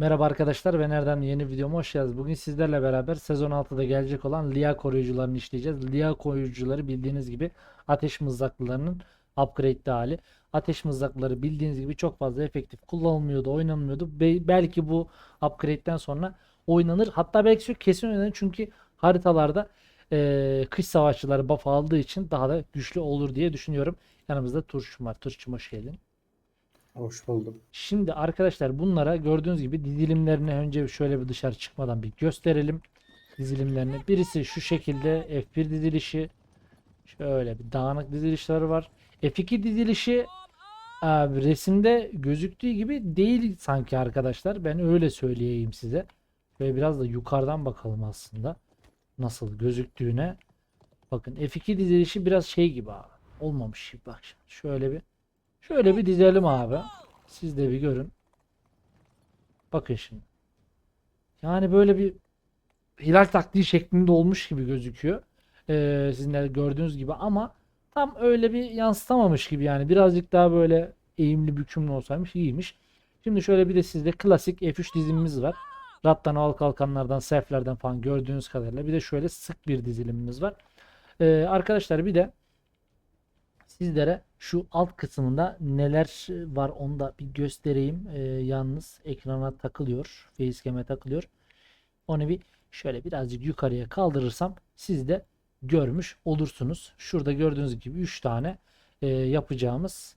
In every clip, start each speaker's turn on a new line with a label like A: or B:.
A: Merhaba arkadaşlar ben Erdem yeni videoma hoş geldiniz. Bugün sizlerle beraber sezon 6'da gelecek olan Lia koruyucularını işleyeceğiz. Lia koruyucuları bildiğiniz gibi ateş mızraklılarının upgrade'li hali. Ateş mızrakları bildiğiniz gibi çok fazla efektif kullanılmıyordu, oynanmıyordu. Be- belki bu upgrade'den sonra oynanır. Hatta belki şu kesin oynanır çünkü haritalarda eee, kış savaşçıları buff aldığı için daha da güçlü olur diye düşünüyorum. Yanımızda Turşum var. Turşum hoş geldin.
B: Hoş buldum.
A: Şimdi arkadaşlar bunlara gördüğünüz gibi dizilimlerini önce şöyle bir dışarı çıkmadan bir gösterelim. Dizilimlerini. Birisi şu şekilde F1 dizilişi. Şöyle bir dağınık dizilişleri var. F2 dizilişi abi, resimde gözüktüğü gibi değil sanki arkadaşlar. Ben öyle söyleyeyim size. Ve biraz da yukarıdan bakalım aslında. Nasıl gözüktüğüne. Bakın F2 dizilişi biraz şey gibi abi. Olmamış gibi bak. Şöyle bir Şöyle bir dizelim abi. Siz de bir görün. Bakın şimdi. Yani böyle bir hilal taktiği şeklinde olmuş gibi gözüküyor. Ee, sizin de gördüğünüz gibi ama tam öyle bir yansıtamamış gibi yani. Birazcık daha böyle eğimli bükümlü olsaymış iyiymiş. Şimdi şöyle bir de sizde klasik F3 dizimimiz var. Rattan al kalkanlardan, seflerden falan gördüğünüz kadarıyla. Bir de şöyle sık bir dizilimimiz var. Ee, arkadaşlar bir de sizlere şu alt kısmında neler var onu da bir göstereyim. Ee, yalnız ekrana takılıyor. Facecam'e takılıyor. Onu bir şöyle birazcık yukarıya kaldırırsam siz de görmüş olursunuz. Şurada gördüğünüz gibi 3 tane e, yapacağımız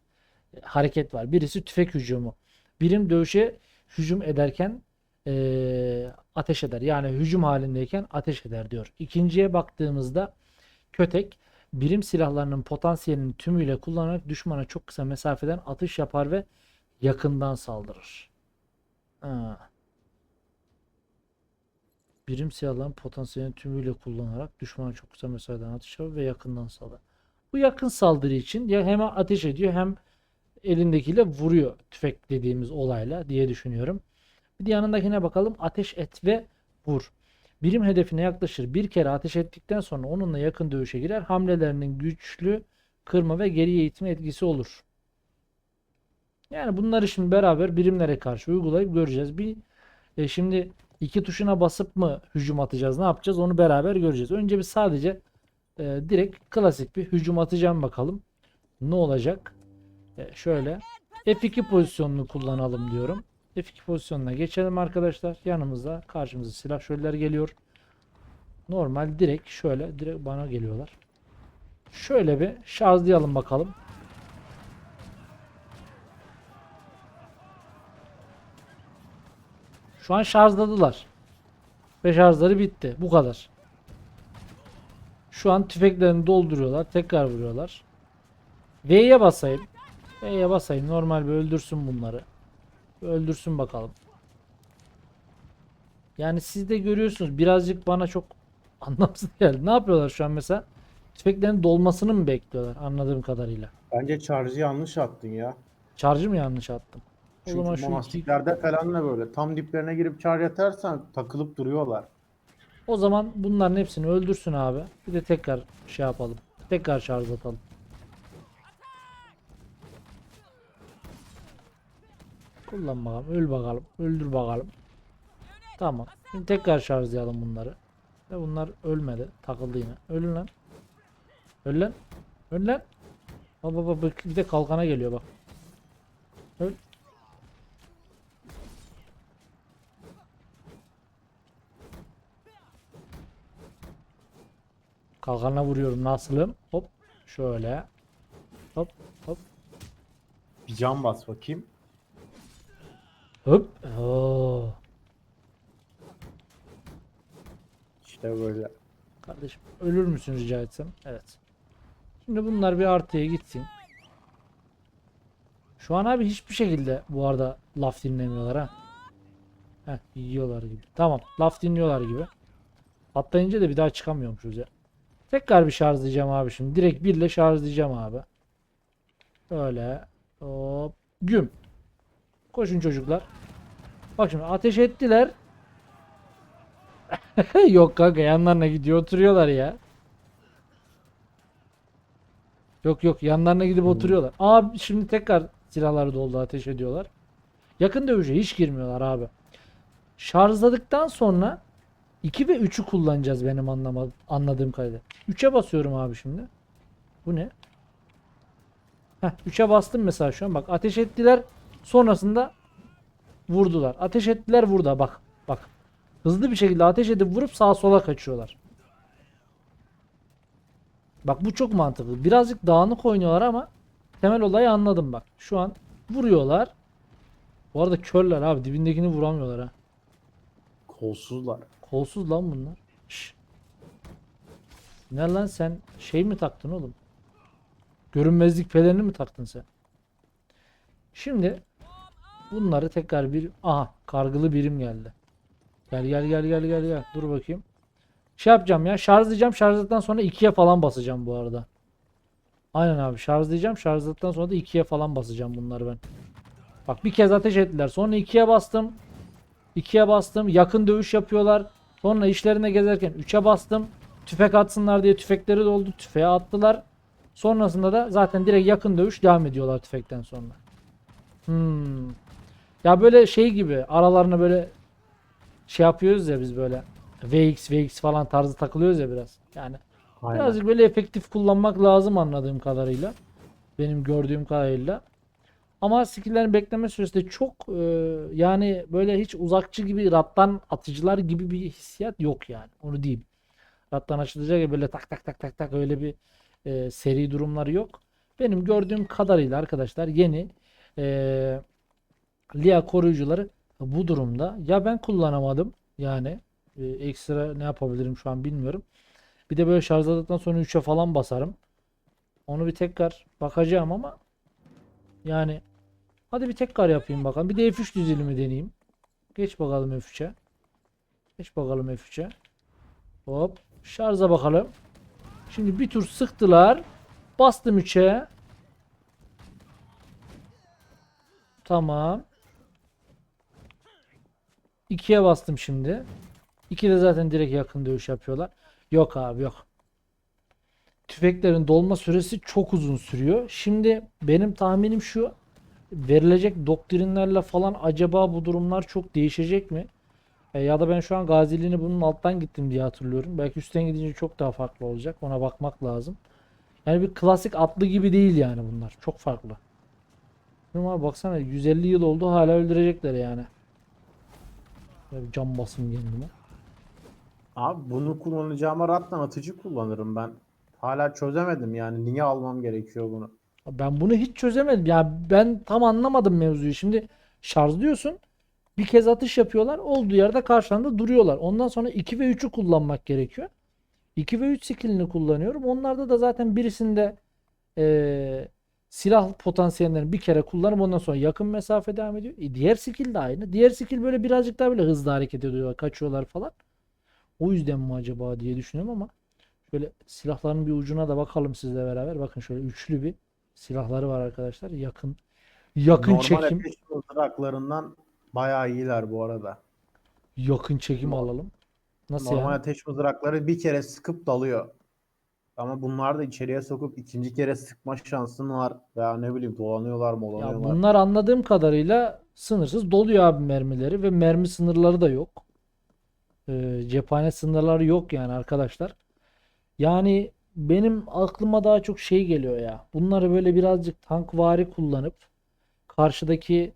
A: e, hareket var. Birisi tüfek hücumu. Birim dövüşe hücum ederken e, ateş eder. Yani hücum halindeyken ateş eder diyor. İkinciye baktığımızda kötek birim silahlarının potansiyelini tümüyle kullanarak düşmana çok kısa mesafeden atış yapar ve yakından saldırır. Ha. Birim silahların potansiyelini tümüyle kullanarak düşmana çok kısa mesafeden atış yapar ve yakından saldırır. Bu yakın saldırı için ya hem ateş ediyor hem elindekiyle vuruyor tüfek dediğimiz olayla diye düşünüyorum. Bir de yanındakine bakalım. Ateş et ve vur. Birim hedefine yaklaşır. Bir kere ateş ettikten sonra onunla yakın dövüşe girer. Hamlelerinin güçlü kırma ve geriye itme etkisi olur. Yani bunları şimdi beraber birimlere karşı uygulayıp göreceğiz. Bir e, şimdi iki tuşuna basıp mı hücum atacağız? Ne yapacağız? Onu beraber göreceğiz. Önce bir sadece e, direkt klasik bir hücum atacağım bakalım. Ne olacak? E, şöyle F2 pozisyonunu kullanalım diyorum. F2 pozisyonuna geçelim arkadaşlar. Yanımızda karşımıza silah şöyleler geliyor. Normal direkt şöyle direkt bana geliyorlar. Şöyle bir şarjlayalım bakalım. Şu an şarjladılar. Ve şarjları bitti. Bu kadar. Şu an tüfeklerini dolduruyorlar. Tekrar vuruyorlar. V'ye basayım. V'ye basayım. Normal bir öldürsün bunları. Öldürsün bakalım. Yani siz de görüyorsunuz birazcık bana çok anlamsız geldi. Ne yapıyorlar şu an mesela? Tüfeklerin dolmasını mı bekliyorlar anladığım kadarıyla?
B: Bence charge'ı yanlış attın ya.
A: Charge'ı mı yanlış attım? O zaman
B: Çünkü
A: şu iki,
B: monastiklerde falan da böyle. Tam diplerine girip charge atarsan takılıp duruyorlar.
A: o zaman bunların hepsini öldürsün abi. Bir de tekrar şey yapalım. Tekrar şarj atalım. Kullan bakalım. Öl bakalım. Öldür bakalım. Tamam. Şimdi tekrar şarjlayalım bunları. Ve bunlar ölmedi. Takıldı yine. Ölün lan. Öl lan. Öl lan. Bak bak bak. Bir de kalkana geliyor bak. Öl. Kalkanla vuruyorum. Nasılım? Hop. Şöyle. Hop. Hop.
B: Bir can bas bakayım.
A: Hop. Oo.
B: İşte böyle.
A: Kardeşim ölür müsün rica etsem? Evet. Şimdi bunlar bir artıya gitsin. Şu an abi hiçbir şekilde bu arada laf dinlemiyorlar ha. Heh yiyorlar gibi. Tamam laf dinliyorlar gibi. Atlayınca da bir daha çıkamıyormuşuz ya. Tekrar bir şarjlayacağım abi şimdi. Direkt birle şarjlayacağım abi. Böyle. Hop. Güm. Koşun çocuklar. Bak şimdi ateş ettiler. Yok kanka yanlarına gidiyor oturuyorlar ya. Yok yok yanlarına gidip oturuyorlar. Abi şimdi tekrar silahları doldu ateş ediyorlar. Yakın dövüşe hiç girmiyorlar abi. Şarjladıktan sonra 2 ve 3'ü kullanacağız benim anlama, anladığım kadarıyla. 3'e basıyorum abi şimdi. Bu ne? Heh, 3'e bastım mesela şu an. Bak ateş ettiler. Sonrasında vurdular. Ateş ettiler vurdu. Bak bak. Hızlı bir şekilde ateş edip vurup sağa sola kaçıyorlar. Bak bu çok mantıklı. Birazcık dağınık oynuyorlar ama temel olayı anladım bak. Şu an vuruyorlar. Bu arada körler abi. Dibindekini vuramıyorlar ha.
B: Kolsuzlar.
A: Kolsuz lan bunlar. Şş. Ne lan sen şey mi taktın oğlum? Görünmezlik pelerini mi taktın sen? Şimdi bunları tekrar bir aha kargılı birim geldi. Gel gel gel gel gel gel. Dur bakayım. Şey yapacağım ya şarjlayacağım şarjladıktan sonra 2'ye falan basacağım bu arada. Aynen abi şarjlayacağım şarjladıktan sonra da 2'ye falan basacağım bunları ben. Bak bir kez ateş ettiler. Sonra 2'ye bastım. 2'ye bastım. Yakın dövüş yapıyorlar. Sonra işlerine gezerken 3'e bastım. Tüfek atsınlar diye tüfekleri doldu. Tüfeğe attılar. Sonrasında da zaten direkt yakın dövüş devam ediyorlar tüfekten sonra. Hmm. Ya böyle şey gibi aralarına böyle şey yapıyoruz ya biz böyle VX VX falan tarzı takılıyoruz ya biraz. Yani
B: Aynen.
A: birazcık böyle efektif kullanmak lazım anladığım kadarıyla. Benim gördüğüm kadarıyla. Ama skill'lerin bekleme süresi de çok e, yani böyle hiç uzakçı gibi rattan atıcılar gibi bir hissiyat yok yani. Onu diyeyim. Rattan açılacak ya böyle tak tak tak tak tak öyle bir e, seri durumları yok. Benim gördüğüm kadarıyla arkadaşlar yeni e, Lia koruyucuları bu durumda. Ya ben kullanamadım yani e, ekstra ne yapabilirim şu an bilmiyorum. Bir de böyle şarjladıktan sonra 3'e falan basarım. Onu bir tekrar bakacağım ama yani hadi bir tekrar yapayım bakalım. Bir de F3 dizilimi deneyeyim. Geç bakalım F3'e. Geç bakalım F3'e. Hop. Şarja bakalım. Şimdi bir tur sıktılar. Bastım 3'e. Tamam. 2'ye bastım şimdi. 2'de zaten direkt yakın dövüş yapıyorlar. Yok abi yok. Tüfeklerin dolma süresi çok uzun sürüyor. Şimdi benim tahminim şu. Verilecek doktrinlerle falan acaba bu durumlar çok değişecek mi? E, ya da ben şu an gaziliğini bunun alttan gittim diye hatırlıyorum. Belki üstten gidince çok daha farklı olacak. Ona bakmak lazım. Yani bir klasik atlı gibi değil yani bunlar. Çok farklı. Ama baksana 150 yıl oldu hala öldürecekler yani. Böyle bir cam basım kendime.
B: Abi bunu kullanacağıma rattan atıcı kullanırım ben. Hala çözemedim yani niye almam gerekiyor bunu.
A: Ben bunu hiç çözemedim. Ya ben tam anlamadım mevzuyu. Şimdi şarjlıyorsun. Bir kez atış yapıyorlar. Olduğu yerde karşında duruyorlar. Ondan sonra 2 ve 3'ü kullanmak gerekiyor. 2 ve 3 skillini kullanıyorum. Onlarda da zaten birisinde eee, silah potansiyellerini bir kere kullanıp ondan sonra yakın mesafe devam ediyor. E, diğer skill de aynı. Diğer skill böyle birazcık daha böyle hızlı hareket ediyorlar. Kaçıyorlar falan. O yüzden mi acaba diye düşünüyorum ama şöyle silahların bir ucuna da bakalım sizle beraber. Bakın şöyle üçlü bir silahları var arkadaşlar. Yakın yakın
B: Normal
A: çekim
B: ateş mızraklarından bayağı iyiler bu arada.
A: yakın çekim alalım. Nasıl
B: Normal
A: yani?
B: ateş mızrakları bir kere sıkıp dalıyor. Ama bunlar da içeriye sokup ikinci kere sıkma şansın var. Veya ne bileyim dolanıyorlar mı
A: Ya bunlar anladığım kadarıyla sınırsız doluyor abi mermileri ve mermi sınırları da yok. Ee, cephane sınırları yok yani arkadaşlar. Yani benim aklıma daha çok şey geliyor ya. Bunları böyle birazcık tankvari kullanıp karşıdaki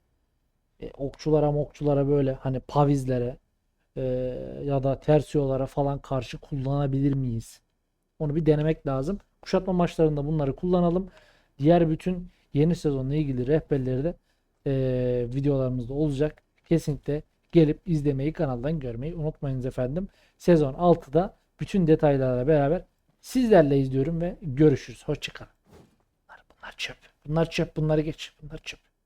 A: e, okçulara mokçulara böyle hani pavizlere e, ya da tersiyolara falan karşı kullanabilir miyiz? Onu bir denemek lazım. Kuşatma maçlarında bunları kullanalım. Diğer bütün yeni sezonla ilgili rehberleri de e, videolarımızda olacak. Kesinlikle gelip izlemeyi kanaldan görmeyi unutmayınız efendim. Sezon 6'da bütün detaylarla beraber sizlerle izliyorum ve görüşürüz. Hoşçakalın. Bunlar, bunlar çöp. Bunlar çöp. Bunları geç. Bunlar çöp.